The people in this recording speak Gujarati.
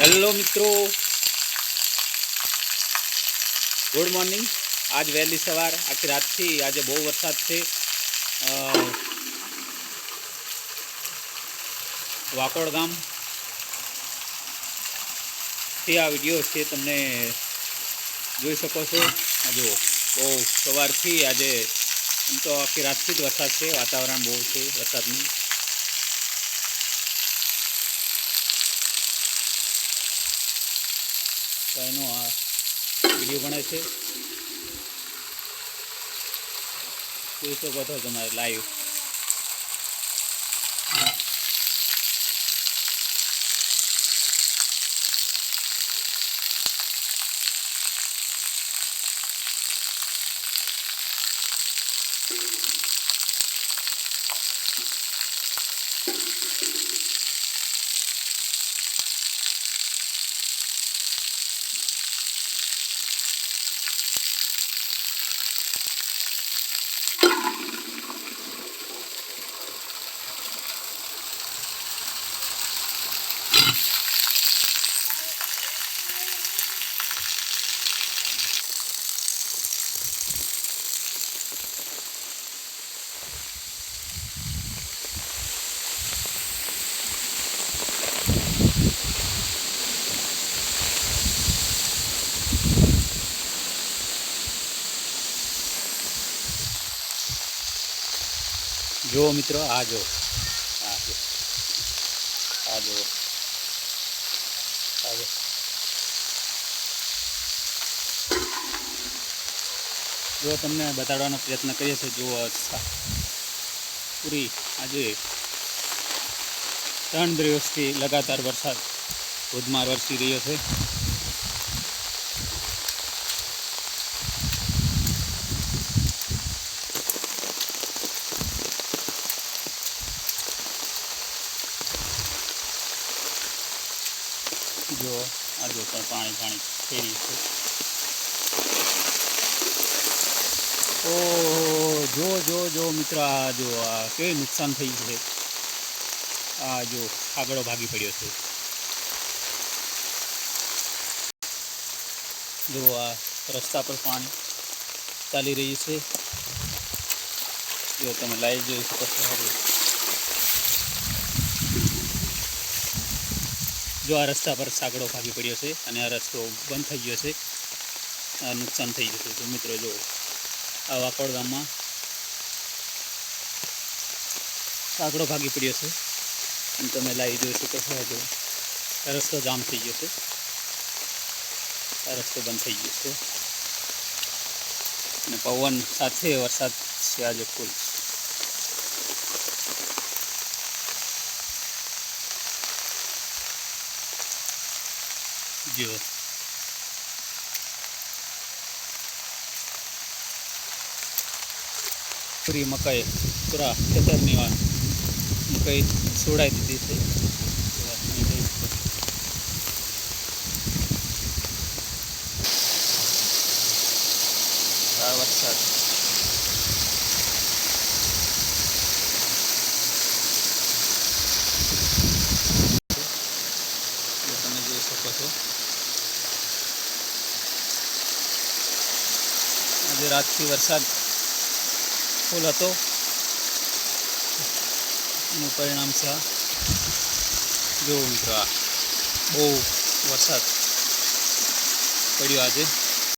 હેલો મિત્રો. ગુડ મોર્નિંગ આજ વહેલી સવાર, આખી રાતથી, આજે બહુ વરસાદ છે. વાકોડ ગામ. થી આ વીડિયો છે, તમને જોઈ શકો છો. જુઓ, બહુ સવારથી આજે તો આખી રાતથી જ વરસાદ છે, વાતાવરણ બહુ છે વરસાદનું. તો એનો આ વીડિયો બને છે. જોઈ શકો છો તમારે લાઈવ જુઓ મિત્રો, આ જો આ જુઓ. આ જુઓ. જો તમને બતાડવાનો પ્રયત્ન કરીએ છીએ. જુઓ પૂરી આજે ત્રણ દિવસથી લગાતાર વરસાદ ધોધમાર વરસી રહ્યો છે. જો આ જો પણ પાણી પાણી ફેરી છે. ઓ જો જો જો મિત્ર, આ જો, આ કેવી નુકસાન થઈ છે. આ જો આગળો ભાગી પડ્યો છે. જો આ રસ્તા પર પાણી ચાલી રહ્યું છે. જો તમે લાઈવ જોઈ શકો છો. જો. આ રસ્તા પર સાગડો ભાગી પડ્યો છે અને આ રસ્તો બંધ થઈ ગયો છે, આ નુકસાન થઈ ગયું છે. તો મિત્રો જો, આ વાપોડ ગામમાં સાગડો ભાગી પડ્યો છે. અને તમે લાવી જોઈ શકો છો જો, આ રસ્તો જામ થઈ ગયો છે. આ રસ્તો બંધ થઈ ગયો છે. અને પવન સાથે વરસાદ છે આજે ફૂલ. જો પૂરી મકાઈ પૂરા ખેતરની વા મકાઈ છોડાઈ દીધી છે જો આ તમે જોઈ શકો છો. આ વરસાદ જો તમે જોઈ શકો છો આજે રાતથી વરસાદ ફૂલ હતો. એનું પરિણામ છે આ. જો મિત્રો બહુ વરસાદ પડ્યો આજે.